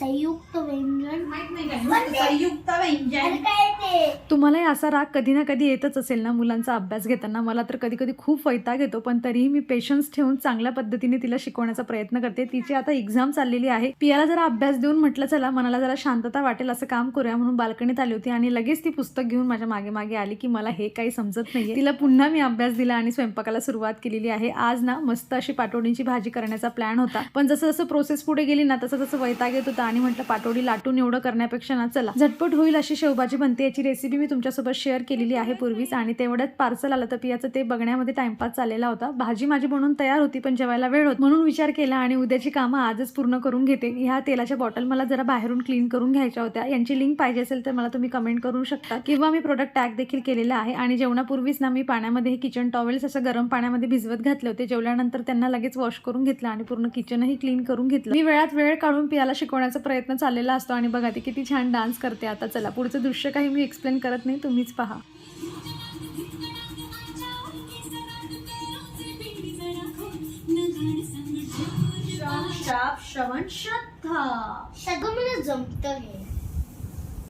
संयुक्त व्यंजन माहीत नाही ते- संयुक्त व्यंजन. तुम्हालाही असा राग कधी ना कधी येतच असेल ना मुलांचा अभ्यास घेताना. मला तर कधी कधी खूप वैताग येतो पण तरीही मी पेशन्स ठेवून चांगल्या पद्धतीने तिला शिकवण्याचा प्रयत्न करते. तिची आता एक्झाम चाललेली आहे. पियाला जरा अभ्यास देऊन म्हटलं चला मनाला जरा शांतता वाटेल असं काम करूया म्हणून बाल्कनीत आली होती आणि लगेच ती पुस्तक घेऊन माझ्या मागे मागे आली की मला हे काही समजत नाही तिला पुन्हा मी अभ्यास दिला आणि स्वयंपाकाला सुरुवात केलेली आहे. आज ना मस्त अशी पाटोडींची भाजी करण्याचा प्लॅन होता. पण जसं जसं प्रोसेस पुढे गेली ना तसं तसं वैताग येत होता आणि म्हटलं पाटोडी लाटून एवढं करण्यापेक्षा ना चला झटपट होईल अशी शेवभाजी बनते याची रेसिपी मी तुमच्यासोबत शेअर केलेली आहे पूर्वीच आणि तेवढ्यात पार्सल आलं. तर पियाचं ते बघण्यामध्ये टाइमपास चाललेला होता. भाजी माझी बनवून तयार होती पण जेवायला वेळ होत म्हणून विचार केला आणि उद्याची कामं आजच पूर्ण करून घेते. ह्या तेलाच्या बॉटल मला जरा बाहेरून क्लीन करून घ्यायच्या होत्या. यांची लिंक पाहिजे असेल तर मला तुम्ही कमेंट करू शकता. किंवा मी प्रोडक्ट टॅग देखील केलेला आहे आणि जेवणापूर्वीच ना मी पाण्यामध्ये हे किचन टॉवेल्स असं गरम पाण्यामध्ये भिजवत घातले होते. जेवल्यानंतर त्यांना लगेच वॉश करून घेतलं आणि पूर्ण किचनही क्लीन करून घेतलं. मी वेळात वेळ काढून पियाला शिकवण्याचा प्रयत्न चाललेला असतो आणि बघा ती किती छान डान्स करते. आता चला पुढचं दृश्य काही मी एक्सप्लेन कर करत नाही तुम्हीच पहा. श्रवण श्रद्धा. सगळं मला जमत हे.